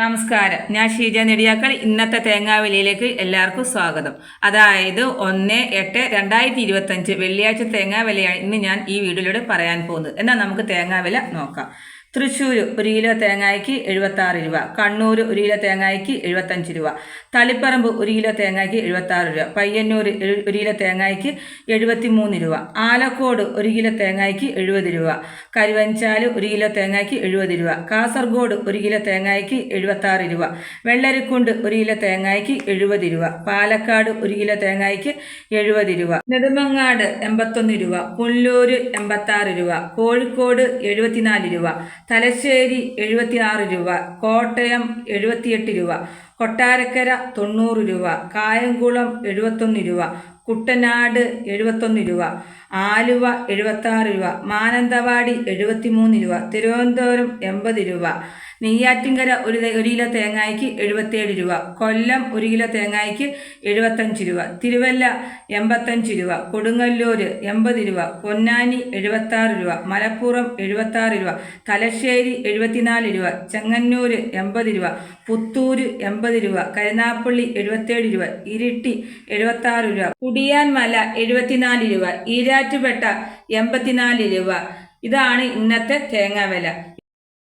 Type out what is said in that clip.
നമസ്കാരം. ഞാൻ ഷീജ നെടിയാക്കൾ. ഇന്നത്തെ തേങ്ങാവിലയിലേക്ക് എല്ലാവർക്കും സ്വാഗതം. അതായത് ഒന്ന് എട്ട് രണ്ടായിരത്തി ഇരുപത്തഞ്ച് വെള്ളിയാഴ്ച തേങ്ങാവിലയാണ് ഇന്ന് ഞാൻ ഈ വീഡിയോയിലൂടെ പറയാൻ പോകുന്നത്. എന്നാൽ നമുക്ക് തേങ്ങാവില നോക്കാം. തൃശ്ശൂർ ഒരു കിലോ തേങ്ങായ്ക്ക് എഴുപത്തി ആറ് രൂപ. കണ്ണൂർ ഒരു കിലോ തേങ്ങായ്ക്ക് എഴുപത്തഞ്ച് രൂപ. തളിപ്പറമ്പ് ഒരു കിലോ തേങ്ങായ്ക്ക് എഴുപത്തി ആറ് രൂപ പയ്യന്നൂർ ഒരു- കിലോ തേങ്ങായ്ക്ക് എഴുപത്തി മൂന്ന് രൂപ. ആലക്കോട് ഒരു കിലോ തേങ്ങായ്ക്ക് എഴുപത് രൂപ. കരുവഞ്ചാൽ ഒരു കിലോ തേങ്ങായ്ക്ക് എഴുപത് രൂപ. കാസർഗോഡ് ഒരു കിലോ തേങ്ങായ്ക്ക് എഴുപത്തി ആറ് രൂപ. വെള്ളരിക്കുണ്ട് ഒരു കിലോ തേങ്ങായ്ക്ക് എഴുപത് രൂപ. പാലക്കാട് ഒരു കിലോ തേങ്ങായ്ക്ക് എഴുപത് രൂപ. നെടുമങ്ങാട് എൺപത്തൊന്ന് രൂപ. പുല്ലൂർ എൺപത്തി ആറ് രൂപ. കോഴിക്കോട് എഴുപത്തിനാല് രൂപ. തലശ്ശേരി എഴുപത്തിയാറ് രൂപ കോട്ടയം എഴുപത്തിയെട്ട് രൂപ കൊട്ടാരക്കര തൊണ്ണൂറ് രൂപ കായംകുളം എഴുപത്തൊന്ന് രൂപ കുട്ടനാട് എഴുപത്തൊന്ന് രൂപ ആലുവ എഴുപത്താറ് രൂപ മാനന്തവാടി എഴുപത്തിമൂന്ന് രൂപ തിരുവനന്തപുരം എൺപത് രൂപ നെയ്യാറ്റിങ്കര ഒരു ഒരു കിലോ തേങ്ങായ്ക്ക് എഴുപത്തേഴ് രൂപ. കൊല്ലം ഒരു കിലോ തേങ്ങായ്ക്ക് എഴുപത്തഞ്ച് രൂപ. തിരുവല്ല എൺപത്തഞ്ച് രൂപ. കൊടുങ്ങല്ലൂർ എൺപത് രൂപ. പൊന്നാനി എഴുപത്താറ് രൂപ. മലപ്പുറം എഴുപത്താറ് രൂപ. തലശ്ശേരി എഴുപത്തിനാല് രൂപ. ചെങ്ങന്നൂർ എൺപത് രൂപ. പുത്തൂർ എൺപത് രൂപ. കരുനാപ്പള്ളി എഴുപത്തേഴ് രൂപ. ഇരിട്ടി എഴുപത്താറ് രൂപ. കുടിയാൻമല എഴുപത്തിനാല് രൂപ. ഈരാറ്റുപേട്ട എൺപത്തിനാല് രൂപ. ഇതാണ് ഇന്നത്തെ തേങ്ങാ വില